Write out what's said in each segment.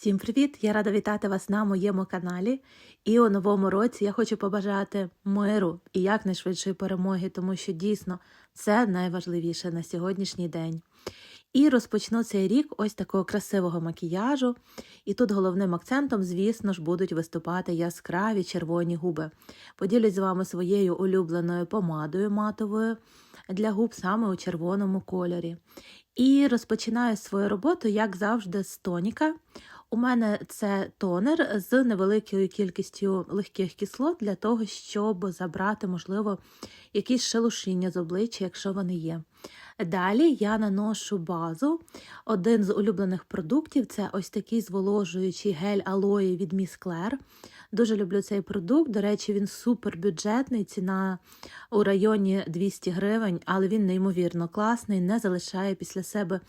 Всім привіт! Я рада вітати вас на моєму каналі. І у новому році я хочу побажати миру і якнайшвидшої перемоги, тому що дійсно це найважливіше на сьогоднішній день. І розпочну цей рік ось такого красивого макіяжу. І тут головним акцентом, звісно ж, будуть виступати яскраві червоні губи. Поділюсь з вами своєю улюбленою помадою матовою для губ саме у червоному кольорі. І розпочинаю свою роботу, як завжди, з тоніка. У мене це тонер з невеликою кількістю легких кислот для того, щоб забрати, можливо, якісь шелушіння з обличчя, якщо вони є. Далі я наношу базу. Один з улюблених продуктів це ось такий зволожуючий гель алої від Miss Claire. Дуже люблю цей продукт. До речі, він супер бюджетний, ціна у районі 200 гривень, але він неймовірно класний, не залишає після себе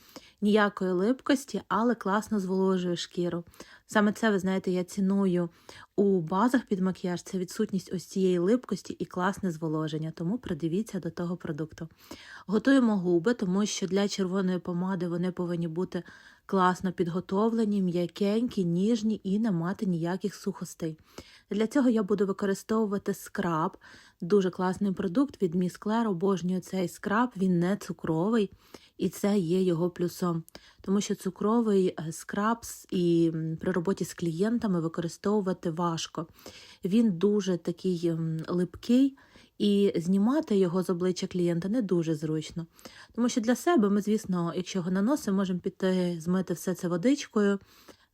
ніякої липкості, але класно зволожує шкіру. Саме це, ви знаєте, я ціную у базах під макіяж це відсутність ось цієї липкості і класне зволоження, тому придивіться до того продукту. Готуємо губи, тому що для червоної помади вони повинні бути класно підготовлені, м'якенькі, ніжні і не мати ніяких сухостей. Для цього я буду використовувати скраб, дуже класний продукт від Claire, обожнюю цей скраб, він не цукровий. І це є його плюсом, тому що цукровий скрабс скраб і при роботі з клієнтами використовувати важко. Він дуже такий липкий, і знімати його з обличчя клієнта не дуже зручно. Тому що для себе ми, звісно, якщо його наносимо, можемо піти змити все це водичкою.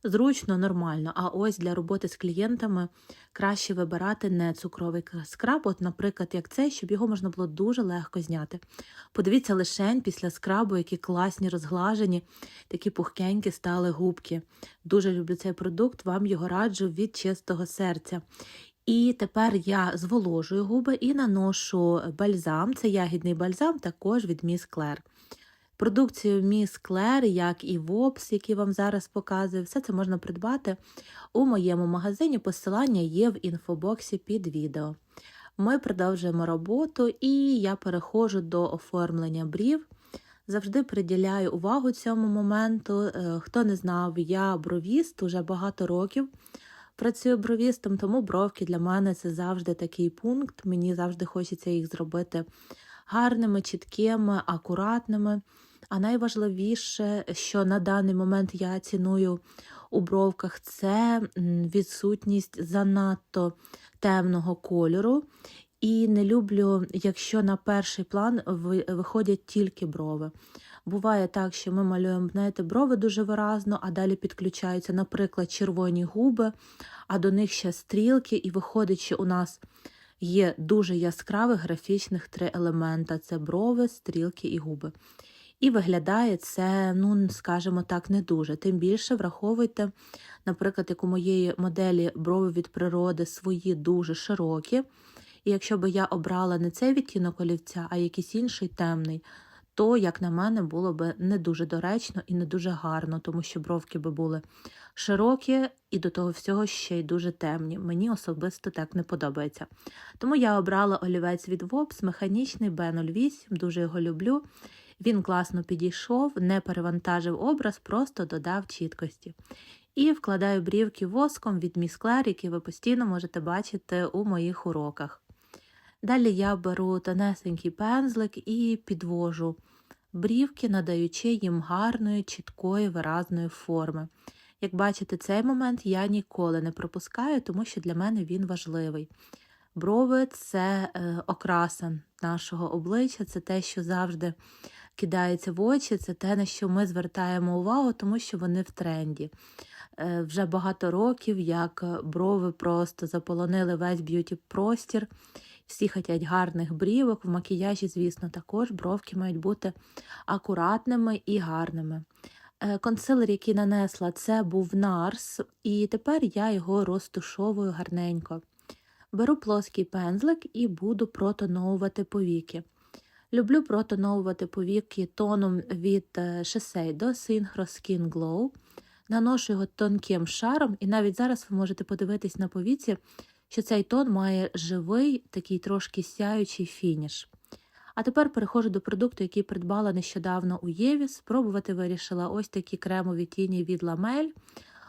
Зручно, нормально. А ось для роботи з клієнтами краще вибирати не цукровий скраб, от, наприклад, як цей, щоб його можна було дуже легко зняти. Подивіться лишень після скрабу, які класні розглажені, такі пухкенькі стали губки. Дуже люблю цей продукт, вам його раджу від чистого серця. І тепер я зволожую губи і наношу бальзам. Це ягідний бальзам, також від Miss Claire. Продукцію Miss Claire, як і Вопс, який вам зараз показую, все це можна придбати у моєму магазині. Посилання є в інфобоксі під відео. Ми продовжуємо роботу, і я переходжу до оформлення брів. Завжди приділяю увагу цьому моменту. Е, хто не знав, я бровіст уже багато років працюю бровістом, тому бровки для мене це завжди такий пункт. Мені завжди хочеться їх зробити гарними, чіткими, акуратними. А найважливіше, що на даний момент я ціную у бровках, це відсутність занадто темного кольору. І не люблю, якщо на перший план виходять тільки брови. Буває так, що ми малюємо знаєте, брови дуже виразно, а далі підключаються, наприклад, червоні губи, а до них ще стрілки, і виходить, що у нас є дуже яскравих графічних три елемента: це брови, стрілки і губи. І виглядає це, ну, скажімо так, не дуже. Тим більше враховуйте, наприклад, як у моєї моделі брови від природи свої дуже широкі. І якщо би я обрала не цей відтінок олівця, а якийсь інший темний, то, як на мене, було б не дуже доречно і не дуже гарно, тому що бровки би були широкі і до того всього ще й дуже темні. Мені особисто так не подобається. Тому я обрала олівець від Вопс, механічний B08, дуже його люблю. Він класно підійшов, не перевантажив образ, просто додав чіткості. І вкладаю брівки воском від Claire, які ви постійно можете бачити у моїх уроках. Далі я беру тонесенький пензлик і підвожу брівки, надаючи їм гарної, чіткої, виразної форми. Як бачите, цей момент я ніколи не пропускаю, тому що для мене він важливий. Брови це е, окраса нашого обличчя, це те, що завжди кидається в очі, це те, на що ми звертаємо увагу, тому що вони в тренді. Е, вже багато років, як брови просто заполонили весь б'юті простір. Всі хочуть гарних брівок. В макіяжі, звісно, також бровки мають бути акуратними і гарними. Е, консилер, який нанесла, це був Нарс, і тепер я його розтушовую гарненько. Беру плоский пензлик і буду протоновувати повіки. Люблю протоновувати повіки тоном від е, Shiseido Synchro Skin Glow. Наношу його тонким шаром, і навіть зараз ви можете подивитись на повіці, що цей тон має живий, такий трошки сяючий фініш. А тепер переходжу до продукту, який придбала нещодавно у Єві. Спробувати вирішила ось такі кремові тіні від ламель.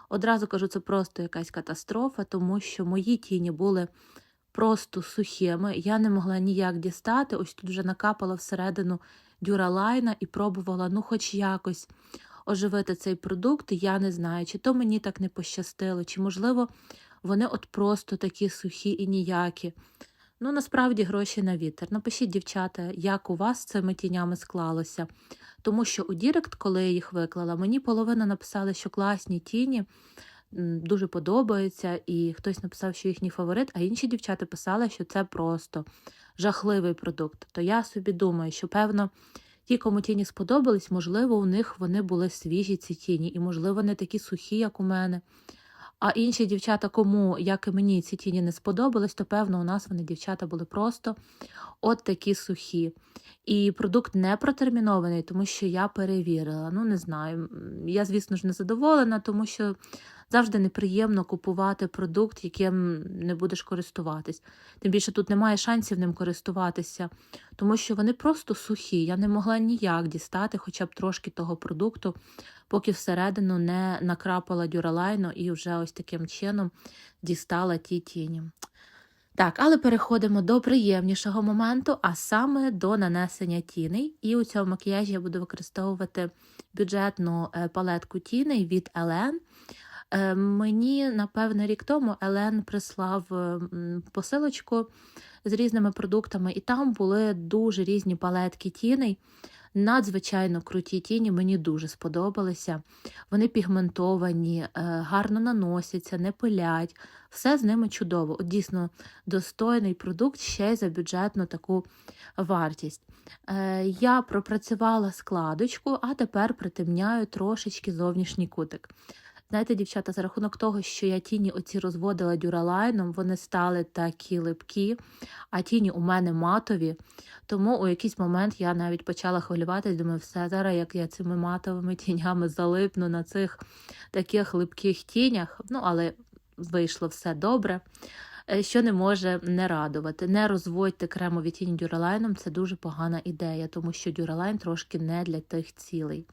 Одразу кажу, це просто якась катастрофа, тому що мої тіні були просто сухими. Я не могла ніяк дістати. Ось тут вже накапала всередину дюралайна і пробувала, ну, хоч якось оживити цей продукт. Я не знаю, чи то мені так не пощастило, чи, можливо, вони от просто такі сухі і ніякі. Ну, насправді гроші на вітер. Напишіть, дівчата, як у вас з цими тінями склалося. Тому що у Дірект, коли я їх виклала, мені половина написали, що класні тіні, дуже подобаються, і хтось написав, що їхній фаворит, а інші дівчата писали, що це просто жахливий продукт. То я собі думаю, що певно. Ті, кому тіні сподобались, можливо, у них вони були свіжі ці тіні, і, можливо, не такі сухі, як у мене. А інші дівчата, кому, як і мені, ці тіні не сподобались, то певно, у нас вони дівчата були просто от такі сухі. І продукт не протермінований, тому що я перевірила. Ну, не знаю. Я, звісно ж, не задоволена, тому що завжди неприємно купувати продукт, яким не будеш користуватись. Тим більше тут немає шансів ним користуватися, тому що вони просто сухі. Я не могла ніяк дістати хоча б трошки того продукту, поки всередину не накрапала дюралайну і вже ось таким чином дістала ті тіні. Так, але переходимо до приємнішого моменту, а саме до нанесення тіней. І у цьому макіяжі я буду використовувати бюджетну е, палетку тіней від Елен. Е, Мені, напевне, рік тому Елен прислав е, посилочку з різними продуктами, і там були дуже різні палетки тіней. Надзвичайно круті тіні, мені дуже сподобалися. Вони пігментовані, е, гарно наносяться, не пилять. Все з ними чудово. От дійсно достойний продукт ще й за бюджетну таку вартість. Я пропрацювала складочку, а тепер притемняю трошечки зовнішній кутик. Знаєте, дівчата, за рахунок того, що я тіні оці розводила дюралайном, вони стали такі липкі, а тіні у мене матові. Тому у якийсь момент я навіть почала хвилюватись, думаю, все, зараз як я цими матовими тінями залипну на цих таких липких тінях. Ну, але вийшло все добре. Е, Що не може не радувати. Не розводьте кремові тіні дюралайном, це дуже погана ідея, тому що дюралайн трошки не для тих цілей.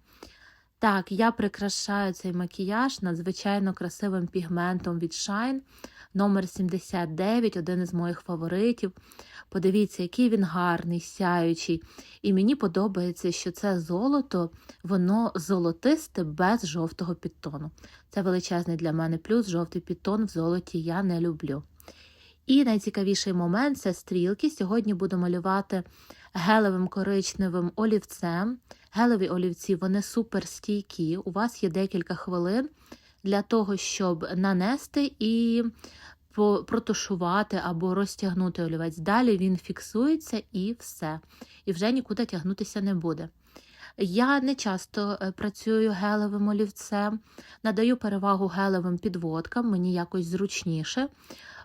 Так, я прикрашаю цей макіяж надзвичайно красивим пігментом від Shine, номер 79, один із моїх фаворитів. Подивіться, який він гарний, сяючий. І мені подобається, що це золото, воно золотисте без жовтого підтону. Це величезний для мене плюс. Жовтий підтон в золоті я не люблю. І найцікавіший момент це стрілки. Сьогодні буду малювати гелевим коричневим олівцем. Гелеві олівці вони супер стійкі. У вас є декілька хвилин для того, щоб нанести і протушувати або розтягнути олівець. Далі він фіксується і все. І вже нікуди тягнутися не буде. Я не часто е, працюю гелевим олівцем, надаю перевагу гелевим підводкам, мені якось зручніше.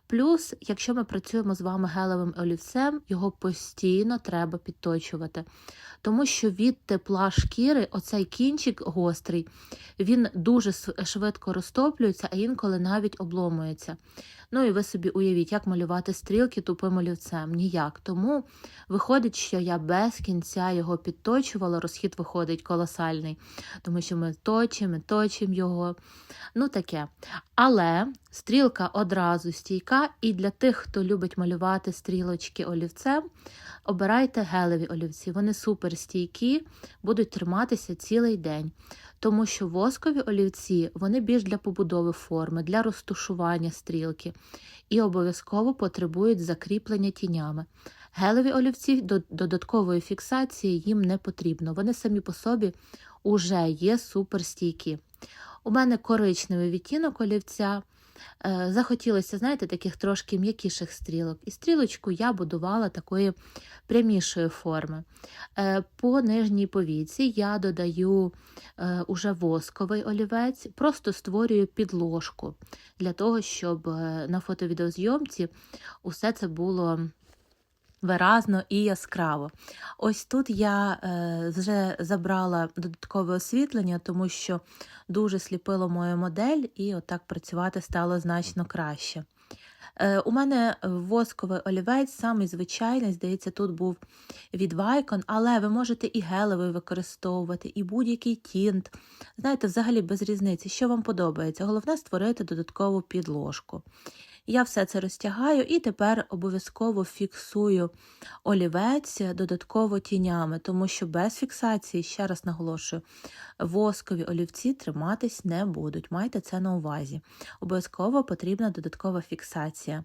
Плюс, якщо ми працюємо з вами гелевим олівцем, його постійно треба підточувати. Тому що від тепла шкіри оцей кінчик гострий, він дуже швидко розтоплюється, а інколи навіть обломується. Ну і ви собі уявіть, як малювати стрілки тупим олівцем. Ніяк. Тому виходить, що я без кінця його підточувала, розхід виходить колосальний, тому що ми точимо, точимо його. Ну таке. Але стрілка одразу стійка, і для тих, хто любить малювати стрілочки олівцем, обирайте гелеві олівці. Вони супер стійкі, будуть триматися цілий день. Тому що воскові олівці вони більш для побудови форми, для розтушування стрілки і обов'язково потребують закріплення тінями. Гелеві олівці до додаткової фіксації їм не потрібно. Вони самі по собі уже є суперстійкі. У мене коричневий відтінок олівця. Е, Захотілося, знаєте, таких трошки м'якіших стрілок. І стрілочку я будувала такої прямішої форми. Е, По нижній повіці я додаю е, уже восковий олівець, просто створюю підложку для того, щоб на фотовідеозйомці усе це було виразно і яскраво. Ось тут я е, вже забрала додаткове освітлення, тому що дуже сліпило мою модель, і отак працювати стало значно краще. Е, У мене восковий олівець, самий звичайний, здається, тут був від Vicon, але ви можете і гелевий використовувати, і будь-який тінт. Знаєте, взагалі без різниці, що вам подобається. Головне створити додаткову підложку. Я все це розтягаю і тепер обов'язково фіксую олівець додатково тінями, тому що без фіксації, ще раз наголошую, воскові олівці триматись не будуть. Майте це на увазі. Обов'язково потрібна додаткова фіксація.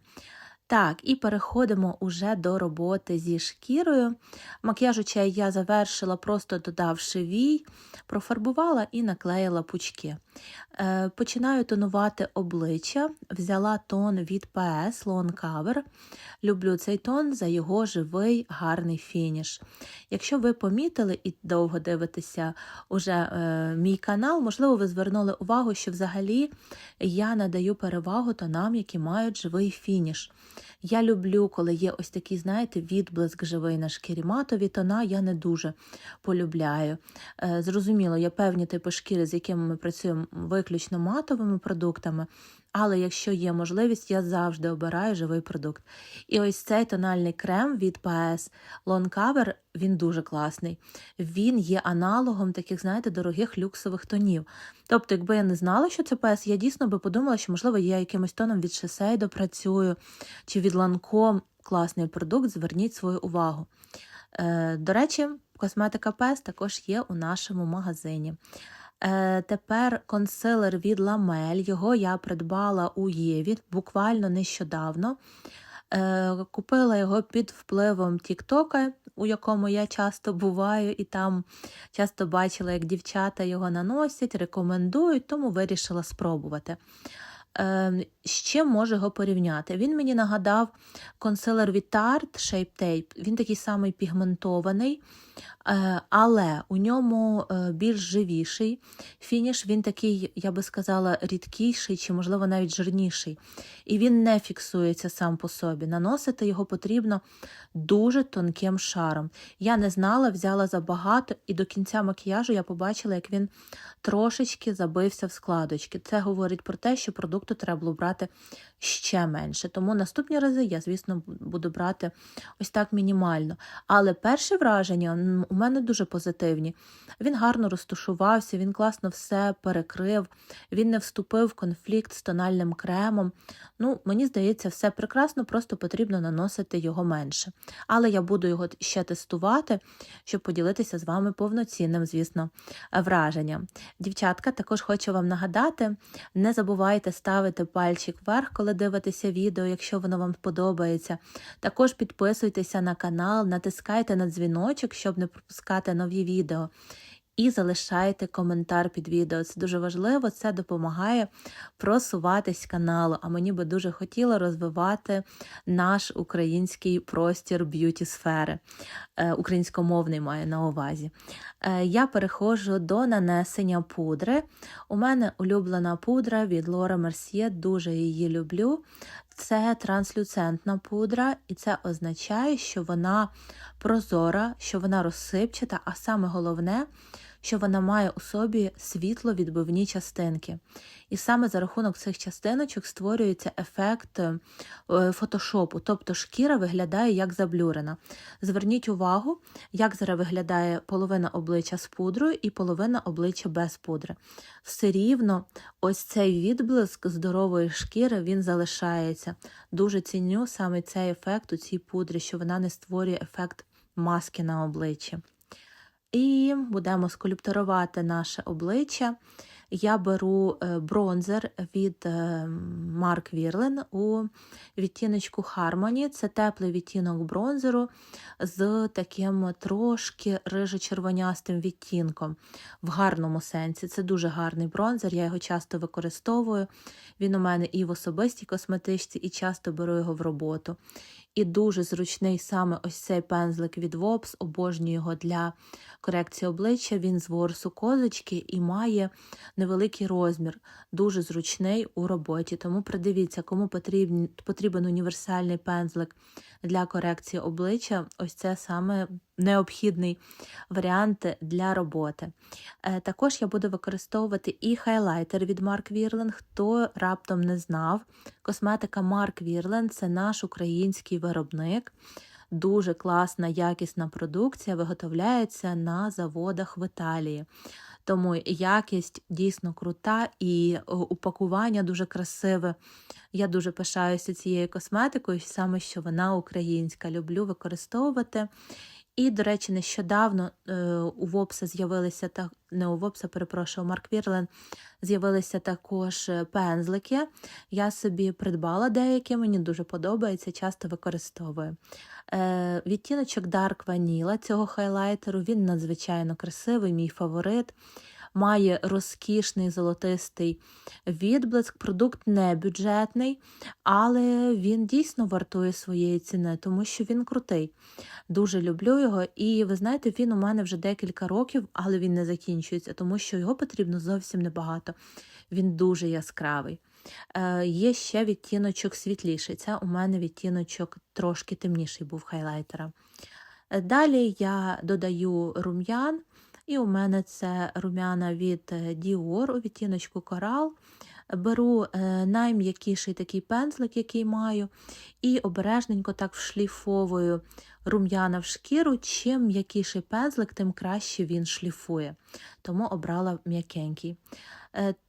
Так, і переходимо уже до роботи зі шкірою. Макіяж очей я завершила, просто додавши вій, профарбувала і наклеїла пучки. Е, Починаю тонувати обличчя. Взяла тон від PS Lone Cover. Люблю цей тон за його живий, гарний фініш. Якщо ви помітили і довго дивитеся уже е, мій канал, можливо, ви звернули увагу, що взагалі я надаю перевагу тонам, які мають живий фініш. Я люблю, коли є ось такий, знаєте, відблиск живий на шкірі. Матові тона я не дуже полюбляю. Е, Зрозуміло, є певні типи шкіри, з якими ми працюємо виключно матовими продуктами. Але якщо є можливість, я завжди обираю живий продукт. І ось цей тональний крем від PS Long Cover, він дуже класний. Він є аналогом таких, знаєте, дорогих люксових тонів. Тобто, якби я не знала, що це PS, я дійсно би подумала, що, можливо, я якимось тоном від Shiseido працюю, чи від Lancome. Класний продукт, зверніть свою увагу. Е, До речі, косметика PS також є у нашому магазині. Е, Тепер консилер від Ламель. Його я придбала у Єві буквально нещодавно. Е, Купила його під впливом Тіктока, у якому я часто буваю, і там часто бачила, як дівчата його наносять, рекомендують, тому вирішила спробувати. Е, чим можу його порівняти? Він мені нагадав консилер від Tarte Shape Tape. Він такий самий пігментований, але у ньому е, більш живіший фініш, він такий, я би сказала, рідкіший чи, можливо, навіть жирніший. І він не фіксується сам по собі. Наносити його потрібно дуже тонким шаром. Я не знала, взяла забагато, і до кінця макіяжу я побачила, як він трошечки забився в складочки. Це говорить про те, що продукту треба було брати ще менше. Тому наступні рази я, звісно, буду брати ось так мінімально. Але перші враження у мене дуже позитивні. Він гарно розташувався, він класно все перекрив, він не вступив в конфлікт з тональним кремом. Ну, мені здається, все прекрасно, просто потрібно наносити його менше. Але я буду його ще тестувати, щоб поділитися з вами повноцінним, звісно, враженням. Дівчатка, також хочу вам нагадати: не забувайте ставити пальчик вверх, коли дивитеся відео, якщо воно вам подобається. Також підписуйтеся на канал, натискайте на дзвіночок, щоб не пропускати нові відео. І залишайте коментар під відео. Це дуже важливо, це допомагає просуватись каналу. А мені би дуже хотіло розвивати наш український простір б'юті сфери. Е, Українськомовний маю на увазі. Е, Я переходжу до нанесення пудри. У мене улюблена пудра від Лора Mercier, дуже її люблю. Це транслюцентна пудра, і це означає, що вона прозора, що вона розсипчата, а саме головне, що вона має у собі світловідбивні частинки. І саме за рахунок цих частиночок створюється ефект е, фотошопу, тобто шкіра виглядає як заблюрена. Зверніть увагу, як зараз виглядає половина обличчя з пудрою і половина обличчя без пудри. Все рівно ось цей відблиск здорової шкіри він залишається. Дуже ціню саме цей ефект у цій пудрі, що вона не створює ефект маски на обличчі. І будемо скульптурувати наше обличчя. Я беру е, бронзер від е, Mark Вірлен у відтіночку Harmony. Це теплий відтінок бронзеру з таким трошки рижо-червонястим відтінком в гарному сенсі. Це дуже гарний бронзер, я його часто використовую. Він у мене і в особистій косметичці, і часто беру його в роботу. І дуже зручний саме ось цей пензлик від Вопс, обожнюю його для корекції обличчя. Він з ворсу козочки і має невеликий розмір, дуже зручний у роботі. Тому придивіться, кому потрібен, універсальний пензлик для корекції обличчя. Ось це саме необхідний варіант для роботи. Е, Також я буду використовувати і хайлайтер від Mark Wierland. Хто раптом не знав, косметика Mark Wierland – це наш український виробник. Дуже класна, якісна продукція виготовляється на заводах в Італії. Тому якість дійсно крута і упакування дуже красиве. Я дуже пишаюся цією косметикою, саме що вона українська. Люблю використовувати. І, до речі, нещодавно е, у Вопса з'явилися та не у Вопса, перепрошую, Марк Вірлен з'явилися також е, пензлики. Я собі придбала деякі, мені дуже подобається, часто використовую. Е, відтіночок Dark Vanilla цього хайлайтеру, він надзвичайно красивий, мій фаворит. Має розкішний золотистий відблиск. Продукт не бюджетний, але він дійсно вартує своєї ціни, тому що він крутий. Дуже люблю його. І ви знаєте, він у мене вже декілька років, але він не закінчується, тому що його потрібно зовсім небагато. Він дуже яскравий. Е, Є ще відтіночок світліший. Це у мене відтіночок трошки темніший був хайлайтера. Е, Далі я додаю рум'ян, і у мене це рум'яна від е, Dior у відтіночку корал. Беру е, найм'якіший такий пензлик, який маю, і обережненько так вшліфовую рум'яна в шкіру. Чим м'якіший пензлик, тим краще він шліфує. Тому обрала м'якенький.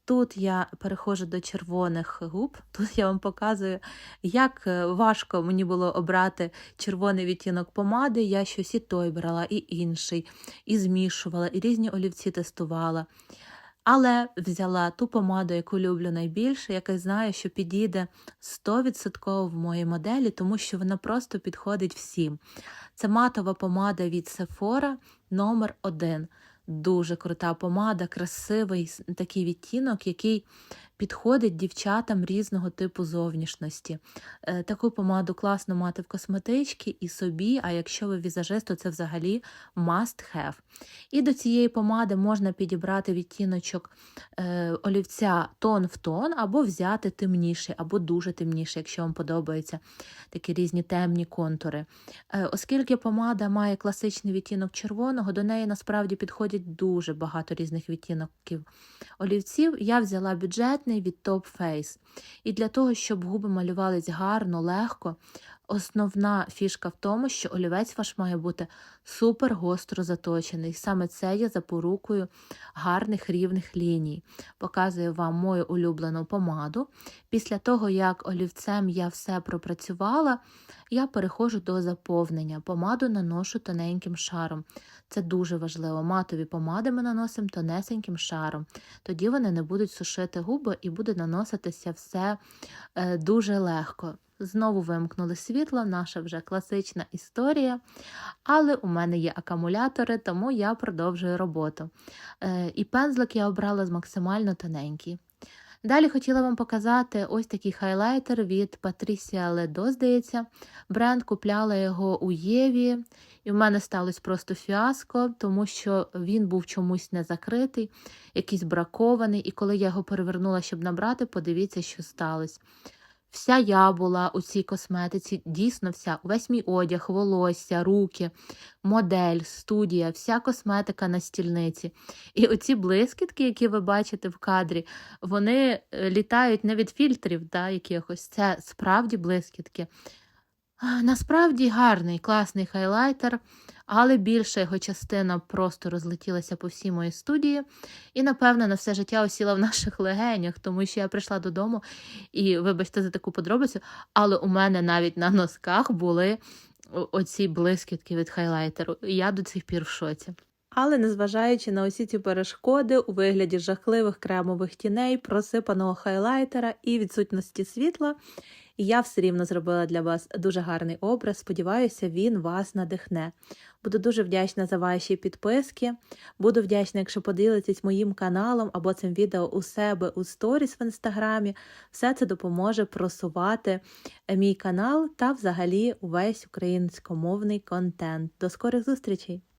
Тут я переходжу до червоних губ. Тут я вам показую, як е, важко мені було обрати червоний відтінок помади. Я щось і той брала, і інший, і змішувала, і різні олівці тестувала. Але взяла ту помаду, яку люблю найбільше, яка знаю, що підійде 100% в моїй моделі, тому що вона просто підходить всім. Це матова помада від Sephora номер 1 Дуже крута помада, красивий такий відтінок, який підходить дівчатам різного типу зовнішності. Е, Таку помаду класно мати в косметичці і собі, а якщо ви візажист, то це взагалі must have. І до цієї помади можна підібрати відтіночок е, олівця тон в тон, або взяти темніший, або дуже темніший, якщо вам подобаються такі різні темні контури. Е, Оскільки помада має класичний відтінок червоного, до неї насправді підходять дуже багато різних відтінків олівців. Я взяла бюджетний від Top Face. І для того, щоб губи малювались гарно, легко, основна фішка в тому, що олівець ваш має бути супер гостро заточений. Саме це є запорукою гарних рівних ліній. Показую вам мою улюблену помаду. Після того, як олівцем я все пропрацювала, я переходжу до заповнення. Помаду наношу тоненьким шаром. Це дуже важливо. Матові помади ми наносимо тонесеньким шаром. Тоді вони не будуть сушити губи і буде наноситися все е, дуже легко. Знову вимкнули світло, наша вже класична історія. Але у мене є акумулятори, тому я продовжую роботу. Е, і пензлик я обрала максимально тоненький. Далі хотіла вам показати ось такий хайлайтер від Patricia Ledo, здається. Бренд купляла його у Єві, і в мене сталося просто фіаско, тому що він був чомусь не закритий, якийсь бракований. І коли я його перевернула, щоб набрати, подивіться, що сталося. Вся я була у цій косметиці, дійсно вся, увесь мій одяг, волосся, руки, модель, студія, вся косметика на стільниці. І оці блискітки, які ви бачите в кадрі, вони е, літають не від фільтрів, да, якихось, це справді блискітки. Насправді гарний, класний хайлайтер, але більша його частина просто розлетілася по всій моїй студії. І, напевно, на все життя осіла в наших легенях, тому що я прийшла додому і, вибачте за таку подробицю, але у мене навіть на носках були оці блискітки від хайлайтеру. І я до цих пір в шоці. Але незважаючи на усі ці перешкоди у вигляді жахливих кремових тіней, просипаного хайлайтера і відсутності світла, я все рівно зробила для вас дуже гарний образ. Сподіваюся, він вас надихне. Буду дуже вдячна за ваші підписки. Буду вдячна, якщо поділитесь моїм каналом або цим відео у себе у сторіс в інстаграмі. Все це допоможе просувати мій канал та взагалі увесь українськомовний контент. До скорих зустрічей!